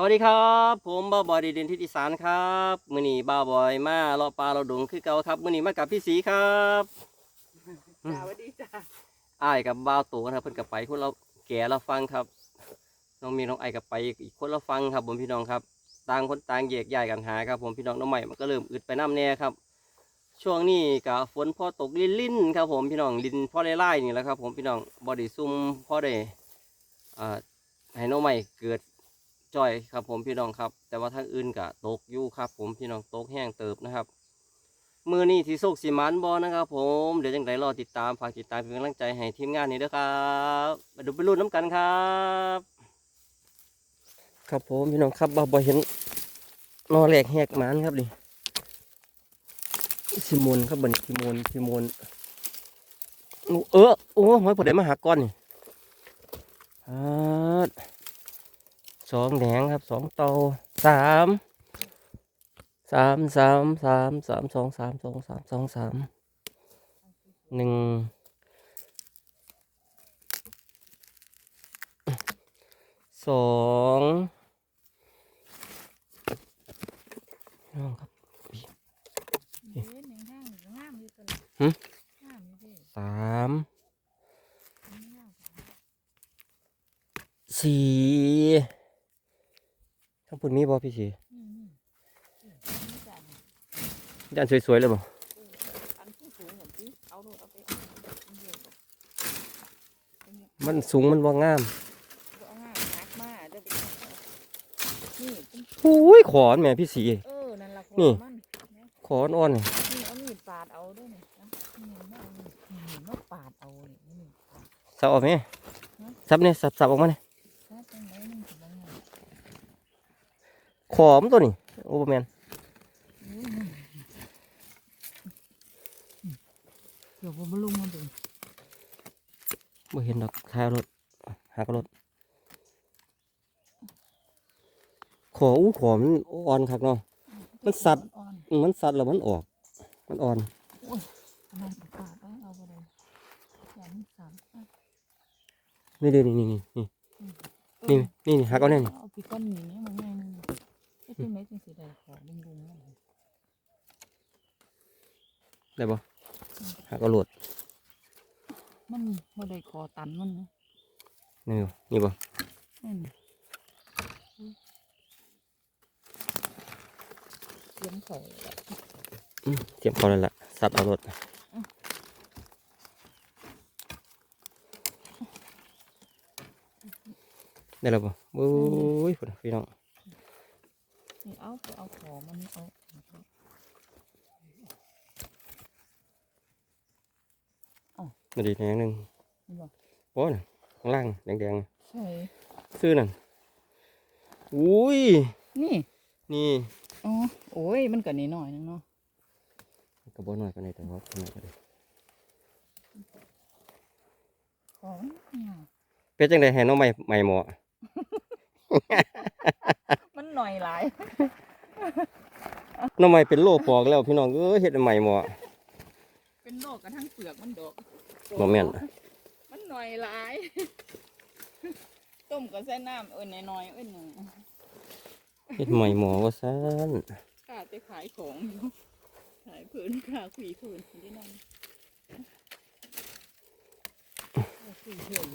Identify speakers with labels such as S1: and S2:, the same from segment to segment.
S1: สวัสดีครับ ผมบ้าวบอยดีเด่นทิศอีสานครับมือนี้บ้าวบอยมาเลาะปลาเราดงคือเก่าครับมือนี้มากับพี่สีครับอืม
S2: จ้าสวัสดีจ้า
S1: อ้ายกับบ้าวโตนะครับเพิ่นกับไปคนเราแก่เราฟังครับ น้องมีน้องไอกับไปอีกคนเราฟังครับผมพี่น้องครับต่างคนต่างแยกย้ายกันหาครับ ผมพี่น้องน้องใหม่มันก็เริ่มอึดไปน้ำแน่ครับ ช่วงนี้กับฝนพอตกลิ่นลิ่นๆครับ ผมพี่น้องลินพ่อไล่ๆนี่แหละครับ ผมพี่น้องบอดี้ซุ่มพ่อได้อ่าให้น้องใหม่เกิด จ่อยครับผมพี่น้องครับ แต่ว่าทางอื่นก็ตกอยู่ครับ ผมพี่น้องตกแห้งเติบนะครับ มือนี้ที่โศกสีมันบอนะครับ ผมเดี๋ยวจังไรรอติดตามฝากติดตามเป็นกำลังใจให้ทีมงานนี้ด้วยครับมาดูไปรุ่นน้ำกันครับ ครับผมพี่น้องครับบ่บ่เห็นนอแหลกแหกมันครับดิซิมอนครับบันซิมอนซิมอนเออโอ้หอยผดได้มาหาก้อนนี่อ่า สองแหนงครับสองเตาสามสามสามสามสามสองสามสองสามสองสามหนึ่งสองน้องครับ
S2: เห็นอย่างห้างงามอยู่ตัวละ
S1: หึ
S2: งามอยู่ดิ
S1: สาม
S2: งามกว่า
S1: สี่ ทั้งปุ่นมีบ่พี่สี
S2: นี่นี่นี่จ้ะนี่
S1: ด้านสวยๆเลยบ่
S2: เอออันที่สูงเหมือนที่เอาดูเอาไปเอาเอาเยอะกว่าเป็นไง
S1: มันสูงมันบ่งาม
S2: เอางามหักมาเดี๋ยวไปเอานี่เป็น
S1: หูยขอนแหม่พี่สี
S2: เออนั่นละ
S1: นี่
S2: มันนะ
S1: ขอนอ่อนนี่
S2: นี่เอามีดปาดเอาด้วยนี่นะนี่มาเอานี่นี่มาปาดเอานี่นี่
S1: สับออกไหมสับเนี่ยสับสับออกมาเนี่ย
S2: ถ้าเป็นไหนมันถึงยังไง
S1: ขอมตัวนี้โอ้บ่แมน
S2: อุ้ยนี่เดี๋ยวผมมาลงมาดู
S1: บ่เห็นดอกท้ายรถหากรถขออู้ขอมันอ่อนครับเนาะมันสัตว์
S2: อ่อน
S1: อืมมันสัตว์แล้วมันออก มันอ่อน
S2: ทำไมประกาศได้เอาไปเลยอย่ามันสามอะ
S1: นี่ดินี่นี่นี่นี่นี่นี่นี่หาเอาแน่นี่
S2: เอาปีก้อนหนี มันง่ายนึงไอ้ที่ไหนจังสิได้ขอลุงลุงนั่น
S1: ได้บ่หากระโหลด
S2: มันบ่ได้ขอตันมันนะ
S1: นี่บ่นี่บ่
S2: นั่นเสียงเขา
S1: อืมเตรียมพอแล้วล่ะสับเอารถได้แล้วบ่โอ้ยพุ่นพี่น้อง
S2: นี่เอาไปเอาขอมันเอา
S1: มาดีแหนงหนึง
S2: นี่บ่
S1: โอ้น่ะข้างล่างแดง
S2: ใช่
S1: ซื้อนั่นอุ้ย
S2: นี่
S1: นี่
S2: อ๋อโอ้ย มันก็นิดหน่อยนึงเนาะ
S1: ก็บ่น้อยปานใดแต่ว่าขนาดก็ได้
S2: ขอมันเนี่ย
S1: เป็นจังได๋ให้น้องใหม่ใหม่หมอ
S2: หน่อยหลาย
S1: น้องใหม่เป็นโรคปอกแล้วพี่น้องเอ้ยเฮ็ดให้ใหม่หมอ
S2: เป็นโรคกระทั่งเปลือกมันดอก
S1: บ่แม่น
S2: มันหน่อยหลายต้มกับใส่น้ำเอิ้นน้อยๆเอิ้นหนึ่ง
S1: เฮ็ดใหม่หมอว่าซั่น
S2: ข้าจะขายของอยู่ขายผืนขาขุยผืนที่นั่นขุยผืน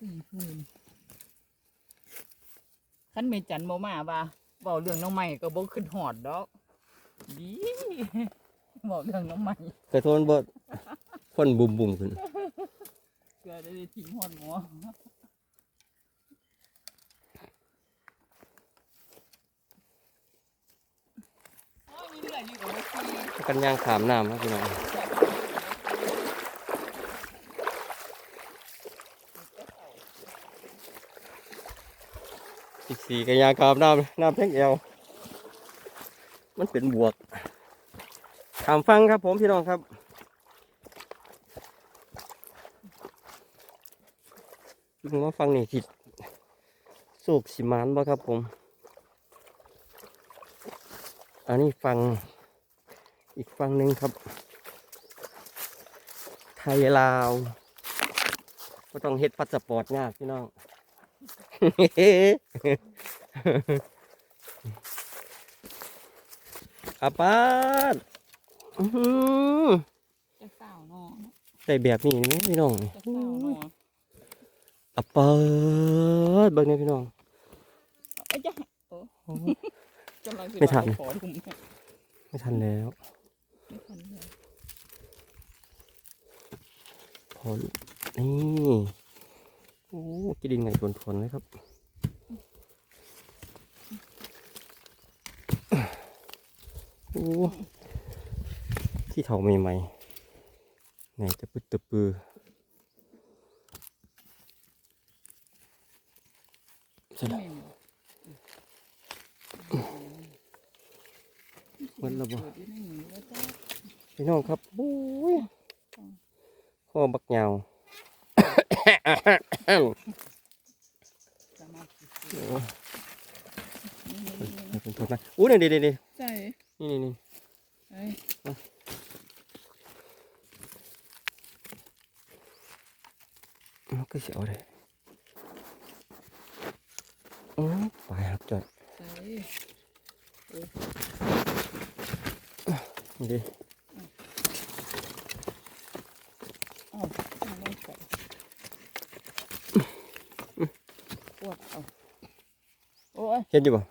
S2: ขุยผืนขันเมจันโมมาว่าบอกเรื่องน้องใหม่ก็บอกขึ้นหอดดอกดีบอกเรื่องน้องใหม่
S1: เคยโทนบ่คนบุ่มๆขึ้น
S2: เกิดได้ทิ้งหอดหมอโอ้ยมีเลือดอยู่กับว่าซี
S1: กันย่างขามน้ำครับพี่น้อง อีกสีกันยางขามน้ำน้ำแท่งเอวมันเป็นบวกขามฟังครับผมพี่น้องครับลุงว่าฟังนี่ทิดสุกสิมานบ่ครับผม อันนี้ฟังอีกฝั่งหนึ่งครับ ไทยลาวก็ต้องเฮ็ดพาสปอร์ตยากพี่น้อง อาปาดอื้อหือ
S2: จะเศร้าเนาะ
S1: ใส่แบบนี้นี่พี่น้อง
S2: จะเศร้าเนาะ
S1: อาปาดเบิ่งนี่พี่น้อง
S2: เอ้ยจะโอ้กำลังสิ
S1: ไม่ทัน
S2: ขอถุง
S1: ไม่ทันแล้ว
S2: ไม่ทันเลย
S1: พอนี่ โอ้กินดินไงทวนทวนๆเลยครับ โอ้ที่เถาใหม่ๆไหนจะปึดตะปือใช่
S2: ไม่
S1: แล้ว
S2: มี
S1: มันระเบิด
S2: เกิดอยู่ในนี้แล้วจ้า
S1: พี่น้องครับโอ้ยข้อบักยาว
S2: สามารถ
S1: โอ้
S2: นี่นี่นี่
S1: ให้ผมทนมาอู้นี่เดี๋ยวเดี๋ยว
S2: ใช่
S1: นี่นี่นี่
S2: ไอ้
S1: มันก็เสียวเลยอือไปครับจอด
S2: ใช่
S1: นี่ดิ
S2: อ้าวไม่ใส่ปวดเอาโอ้ย
S1: เห็นอยู่ป่ะ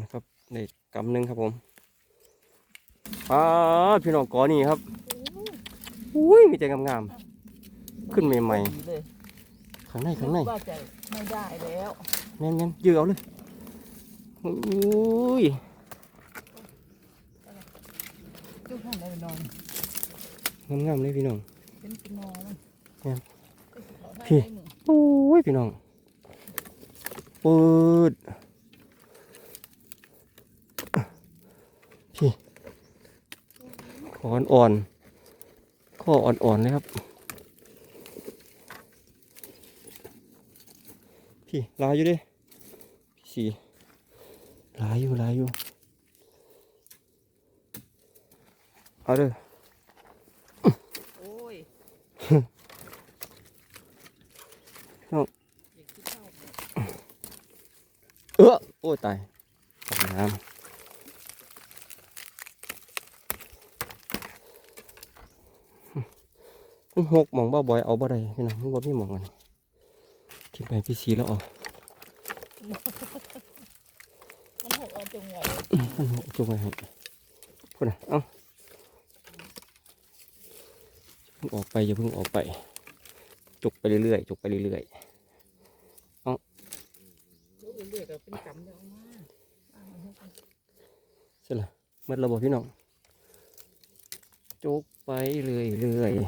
S1: นะครับในกำหนึ่งครับผมอ่าพี่น้องกอนี่ครับอุ้ยมีแต่งามๆขึ้นใหม่
S2: ดีเลย
S1: ๆข้างในข้างใน
S2: ว่าจะไม่ได้แล้ว
S1: แน่นแน่นยืดเอาเลยอุ้ย
S2: จุกท่านได้ไปนอน
S1: งามๆเลยพี่น้อง
S2: เป็นกินนอน
S1: เนี่ย
S2: พี่
S1: โอ้ยพี่น้องปืดพี่ขออ่อนข้ออ่อนๆเลยครับ พี่ลายอยู่ดิพี่สีลายอยู่ลายอยู่เอาเด้อ
S2: โอ้ย
S1: เอา
S2: อยากกินข้าวเนี่ย
S1: เออโอ้ยตายตกน้ำมันหกมองบ่บ่อยเอาบ่ได้พี่น้องมันบ่มีมองอันนี้ทิ่ไปพี่สีแล้วออก
S2: มันหกเอาจังหวะเลย
S1: มันหกจุกไปให้พูดนะเอ้าเพิ่งออกไปอย่าเพิ่งออกไป จุกไปเรื่อยๆจุกไปเรื่อย
S2: ๆก็เป็นกำเดียวมาอ่ามันหกเอา
S1: ๆใช่ละ เมื่อเราบอกพี่น้องจุกไปเรื่อยๆ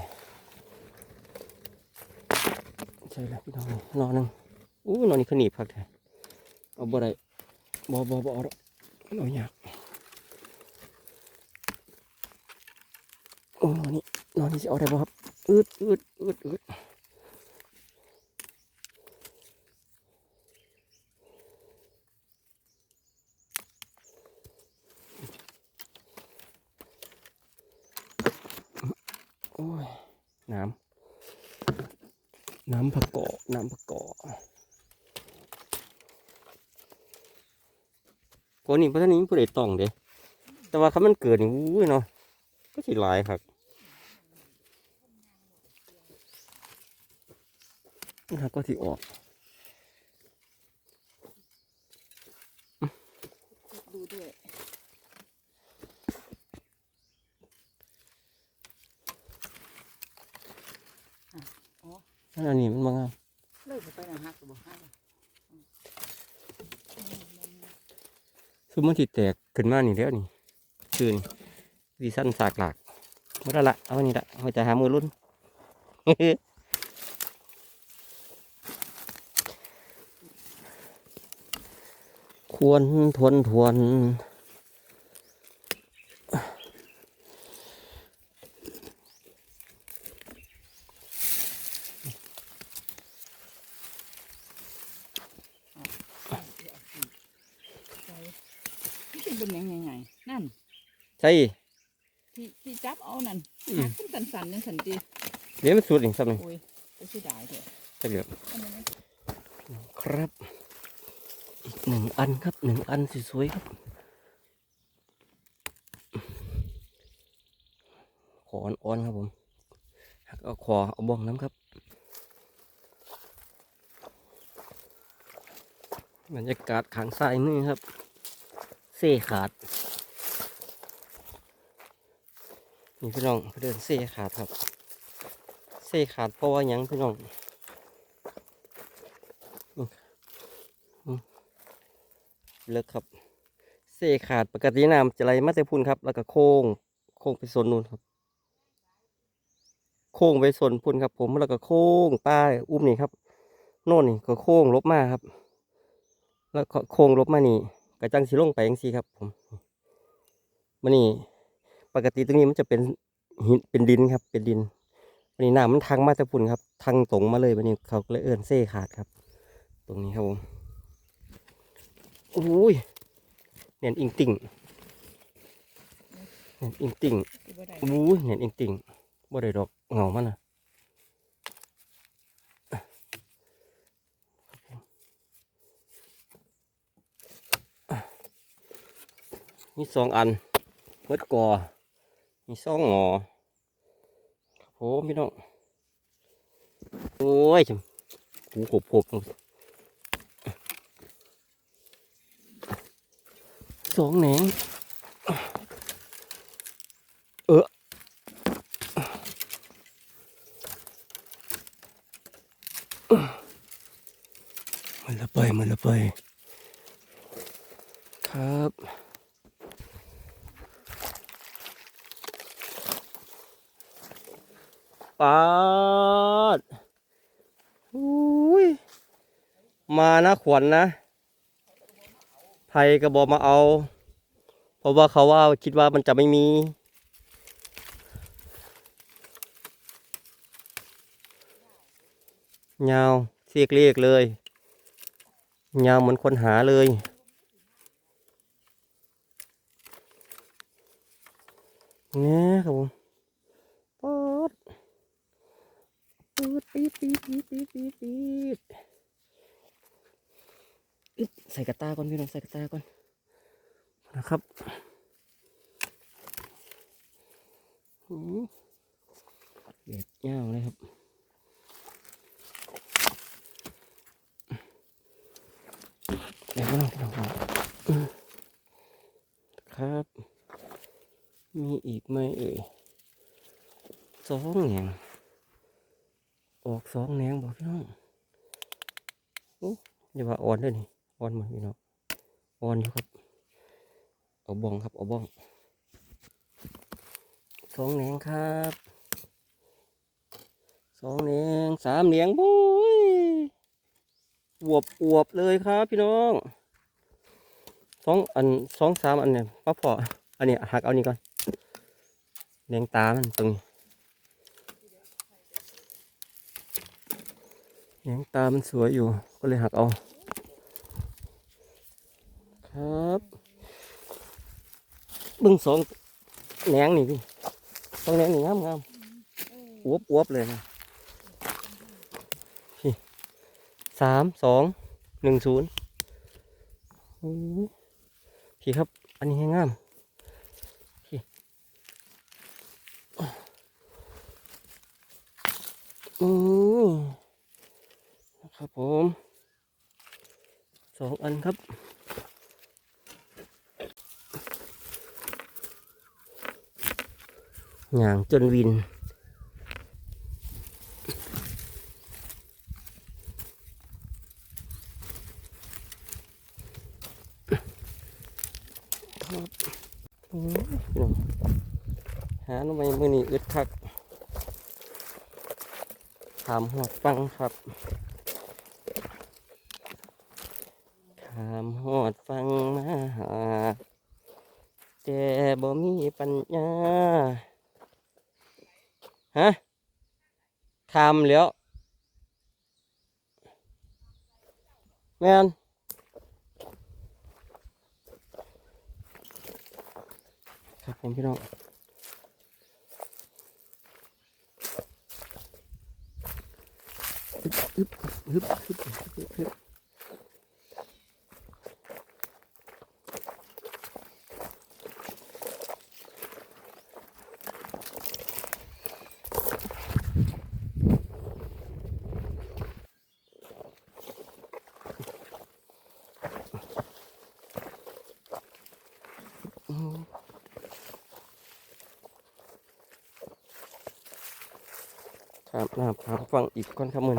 S1: ใช่แล้วพี่น้องนอนนึงอู้นอนนี่ขนีบพักแท้เอาบ่ได้บ่บ่บ่เอาดอกเอาอยากโอ้นอนนี่นอนนี่สิเอาได้บ่ครับอืดอืดอืดอืดโอ้ยน้ำน้ำผักกอกน้ำผักกอก คนนี้พระท่านนี้ผู้ใดต้องเด้แต่ว่าเขามันเกิดนี่อุ้ยเนาะก็สิหลายครับนะก็สิออก
S2: ดูด้วย
S1: อันนี้มันบางาม
S2: เลิกไปนะฮักตัวฮัก
S1: คือมันสิแตกขึ้นมานี่แล้วนี่คือนี่ดีสั้นสากหลากหมาละเอาอันนี้ละเอาจะหามือรุ่นควรทวนทวน
S2: ใช่ที่ เป็นยังไงนั่น
S1: ใช่
S2: ที่สิจับเอานั่น
S1: อืม
S2: หักขึ้นสันๆจังสันติ
S1: เดี๋ยวมันสุดอีกสักหนึ่ง
S2: โอ้ยจะสิได้เถอะ
S1: สักเดี๋ยว
S2: ทำไมไม่
S1: ครับอีกหนึ่งอันครับหนึ่งอันสวยๆครับ ขออ่อนๆครับผมหักเอาคอเอาบ้องน้ำครับบรรยากาศขางซ้ายมือครับ เซ่ขาดนี่พี่น้องเดินเซ่ขาดครับเซ่ขาดเพราะว่ายังพี่น้องเลิกครับ เสขาดปกติน้ำจะไหลมาแต่พุ่นครับ แล้วก็โค้งโค้งไปโซนนู่นครับ โค้งไปโซนพุ่นครับ ผมแล้วก็โค้งป้ายอุ้มนี่ครับ โน่นนี่ก็โค้งลบมาครับ แล้วก็โค้งลบมานี่ กระจังสีลงไปยังสีครับผมมันนี่ปกติตรงนี้มันจะเป็นหินเป็นดินครับ เป็นดินวันนี้น้ำมันทางมาแต่พุ่นครับ ทางตรงมาเลยวันนี้เขาก็เลยเอินเซ่ขาดครับ ตรงนี้ครับผมโอ้ยเนียนอิงติ่งเนียนอิงติ่ง
S2: สิบ่ได้
S1: โอ้ยเนียนอิงติ่งบ่ได้ดอกเหงามันนะ มีสองอันเมดกอมีสองหงอครับผมพี่น้องโอ้ยจำหูขบขบสองแหนงเออมันละไปมันละไป ครับ ปาดอุ้ยมานะขวัญนะไผก็บอกมาเอา เพราะว่าเขาว่าคิดว่ามันจะไม่มียาวเสียกเรียกเลยยาวเหมือนคนหาเลยเนี่ยครับผมป๊ดป๊ ดปีดปีดปีดปีดปีดปีดอึ๊บใส่กระตาก่อนพี่น้องใส่กระตาก่อนนะครับเด็ดยาเลยครับเดี๋ยวน้องพี่น้องครับมครับ มีอีกไหมเอ่ยสองแหนง สองแหนงบอกพี่น้องโอ้อย่าว่าอ่อนด้วยนี่อ่อนหมดพี่น้องอ่อนอยู่ครับ เอาบ้องครับ เอาบ้องสองแหนงครับสองแหนงสามแหนงบุ้ยอวบอวบเลยครับพี่น้องสองอันสองสามอันเนี่ยป้าพออันนี้หักเอานี่ก่อนแดงตามันตรงนี้ แดงตามันสวยอยู่ ก็เลยหักเอา ครับบึ้งสองแหนงนี่พี่สองแหนงนี่งามงามอวบอวบเลยนะสามสองหนึ่งศูนย์พี่ครับ อันนี้งามพี่อือนะ ครับผมสองอันครับอย่างจนวิน ครับโอ้ยหาหน่อไมมือนี้อึดคักถามหอดฟังครับ หอดฟังมาหาแต่บ่มีปัญญาฮะทำแล้วแม่นครับผมพี่น้องฮึบฮึบฮึบฮึบฮึบ ฟังอีกก่อนครับมือน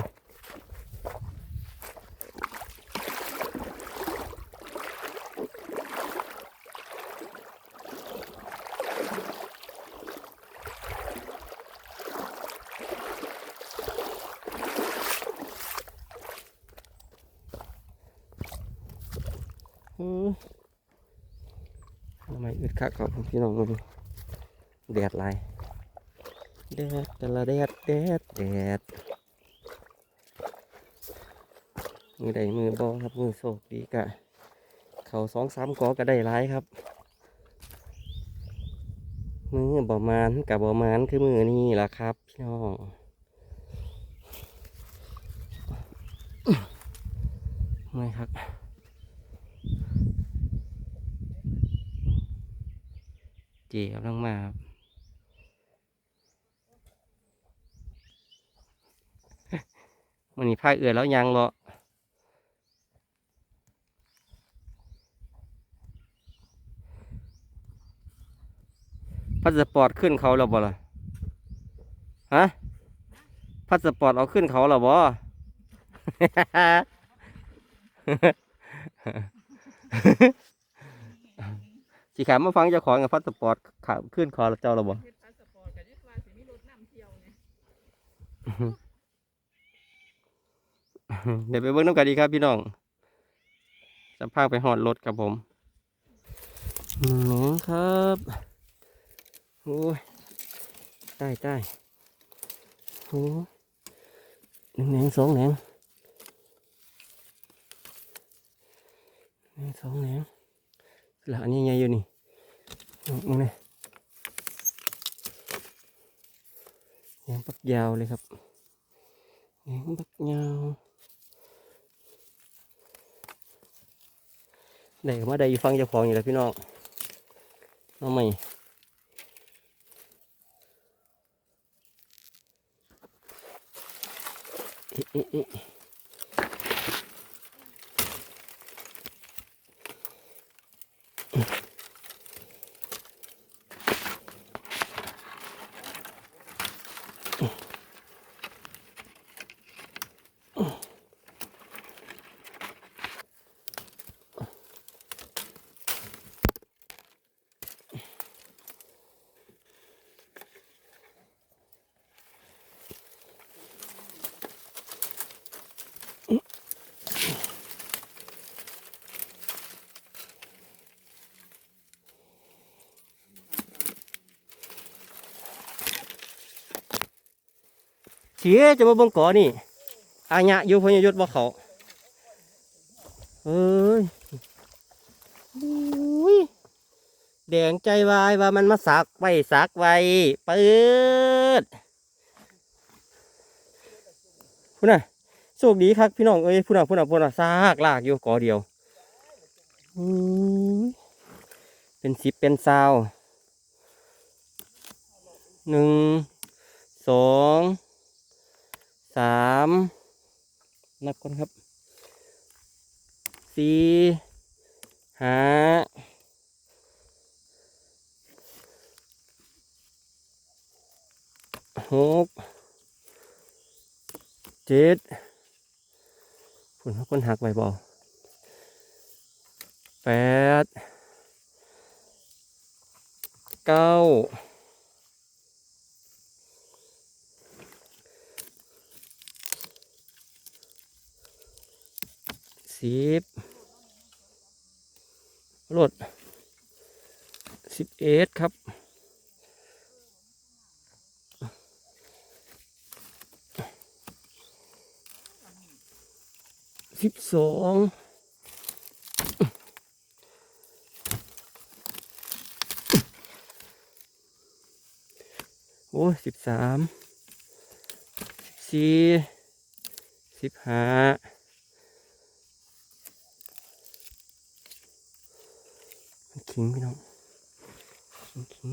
S1: อืมทำไมอึดคักครับพี่น้องดูแดดไหลายแดดแต่ละแดดแดดแดด มือใดมือบอครับมือโศกดีกะ เขาสองสามกอก็ได้หลายครับ มือบ่มานกับบ่มานคือมือนี่ล่ะครับพี่น้องเมื่อยครับเจีกำลังมาครับมันนี่พายเอือแล้วยังเหรอ พัสปอร์ตขึ้นเขาแล้วบ่ล่ะฮะพัสปอร์ตเอาขึ้นเขาแล้วบ่สิขามมาฟังเจ้าของกับพัสปอร์ตขาขึ้นคอเจ้า
S2: เฮ็ดพาสปอร์ตก็ยึดว่าสิมีรถนำเที่
S1: เดี๋ยวไปเบิ้งน้ำกันดีครับพี่น้องจะพาไปหอดรถครับผมหนึ่งครับ โอ้ยใต้ใต้โอ้ยหนึ่งแหนงสองแหนงหนึ่งสองแหนงหลานยังไงอยู่นี่เอามึงเลยแหนงปักยาวเลยครับแหนงปักยาวได้มาได้อยู่ฟังเจ้าของอยู่แล้วพี่น้องน้องใหม่ เอ๊ เสียจะมาเบิ่งก่อนี่อาญะอยู่พญยุทธบ่เขาเอ้ยอุ้ยแดงใจวายว่ามันมาสักไว้สักไว้เปิดพุ่นน่ะโชคดีครับพี่น้องเอ้ยพุ่นน่ะพุ่นน่ะพุ่นน่ะซากลากอยู่ก่อเดียวเป็นสิบเป็นซาวหนึ่งสอง สามนับก่อนครับสี่ห้าหกเจ็ดผลคนหักไว้บ่แปดเก้า สิบรถสิบเอ็ดครับสิบสองโอ้สิบสามสี่สิบห้ามัน ขิงพี่น้องขิง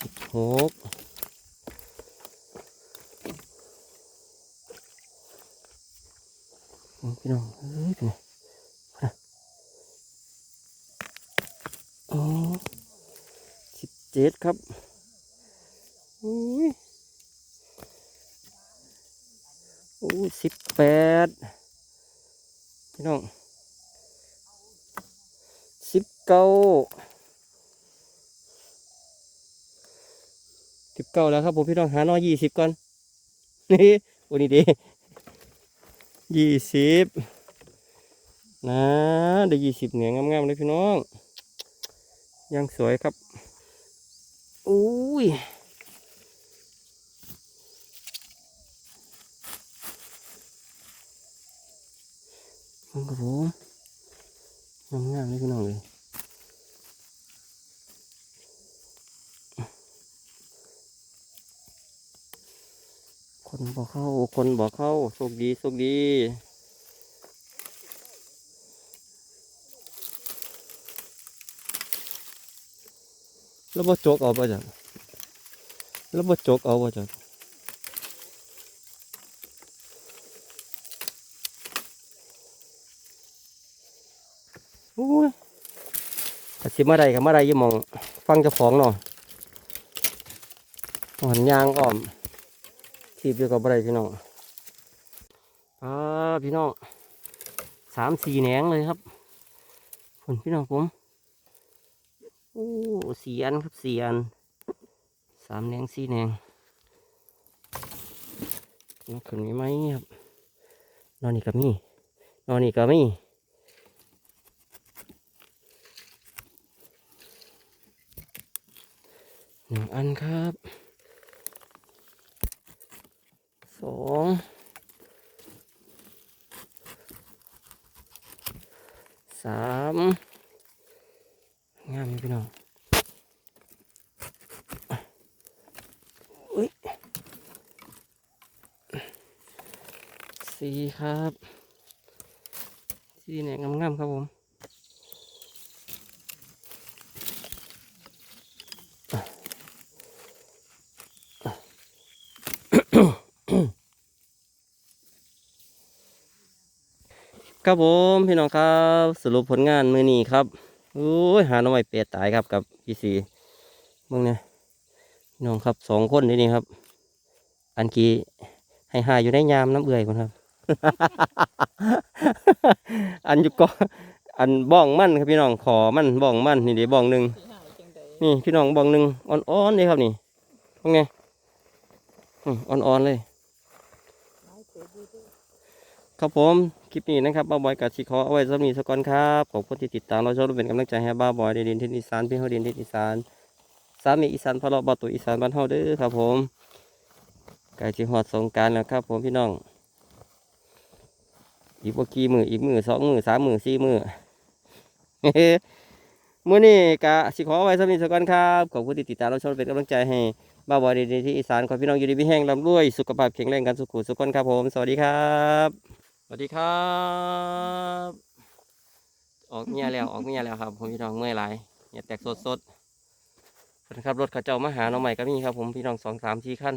S1: สิบหกพี่น้องเอ้ยเป็นไงนะโอ้สิบเจ็ดครับอุ้ยโอ้สิบแปด พี่น้องสิบเก้าสิบเก้าแล้วครับผมพี่น้องหาหน้อยยี่สิบก่อนนี่โอ้นี่ดียี่สิบนะได้ยี่สิบเหนียงงามๆเลยพี่น้องยังสวยครับอุ้ย ครับผมงามเลยพี่น้องเลยคนบอกเข้า คนบอกเข้าโชคดีโชคดีแล้วบ่จกเอาบ่จังแล้วบ่จกเอาบ่จังโอ้ยถ้า สิมาได้ก็มาได้ยี่หมอง ฟังเจ้าของเนาะหันยางอ้อมทีบอยู่กับบ่ได้พี่น้องอ่าพี่น้องสามสี่แหนงเลยครับผลพี่น้องผมโอ้สี่อันครับสี่อันสามแหนงสี่แหนงนอกขึ้นไหมครับ นอนนี่ก็มีนอนนี่ก็มี หนึ่งอันครับสองสามงามพี่น้องอุ้ยสี่ครับ สี่เนี่ยงามๆครับผม ครับผมพี่น้องครับ สรุปผลงานมือนี้ครับโอ้ยหาหน่อไม้เป็ดตายครับกับพี่สีมึงเนี่ยพี่น้องครับสองคนนี่นี่ครับ อันกี้ให้หาอยู่ในยามน้ำเอื่อยคนครับ อันอยู่ก็อันบ้องมั่นครับพี่น้องขอมั่นบ้องมั่นนี่เดี๋ยวบ้องหนึ่งนี่พี่น้องบ้องหนึ่งอ่อนๆเลยครับนี่ตรงไงอ่อนๆเลย ครับผมคลิปนี้นะครับบ้าบอยกับชิคอเอาไว้สำหรับนีสกอนครับขอบคุณที่ติดตามเราชอบเป็นกำลังใจให้บ้าบอยในดินที่อีสานพี่เฮาดินที่อีสานสามีอีสานพะเลาะบาตุอีสานบ้านเฮาเด้อครับผมกล้จะหอดสงการแล้วครับ ผมพี่น้อง อีกว่ากี่มืออีกมือสองมือสามมือสี่มือมื่อนี้กะสิขอไว้สำนีสกอนครับขอบคุณที่ติดตามเราชอบเป็นกำลังใจให้บ้าบอยในดินที่อีสานขอพี่น้องอยู่ดีมีแห้งร่ำรวยสุขภาพแข็งแรงกันสุขุสุขคนครับผม สวัสดีครับ สวัสดีครับ ออกเงียแล้วออกเงียแล้วครับ ผมพี่น้องเมื่อยหลายเนี่ยแตกสดสดๆเพิ่นขับรถเขาเจ้ามาหาน้องใหม่ก็มีครับ ผมพี่น้องสองสามที่ขั้น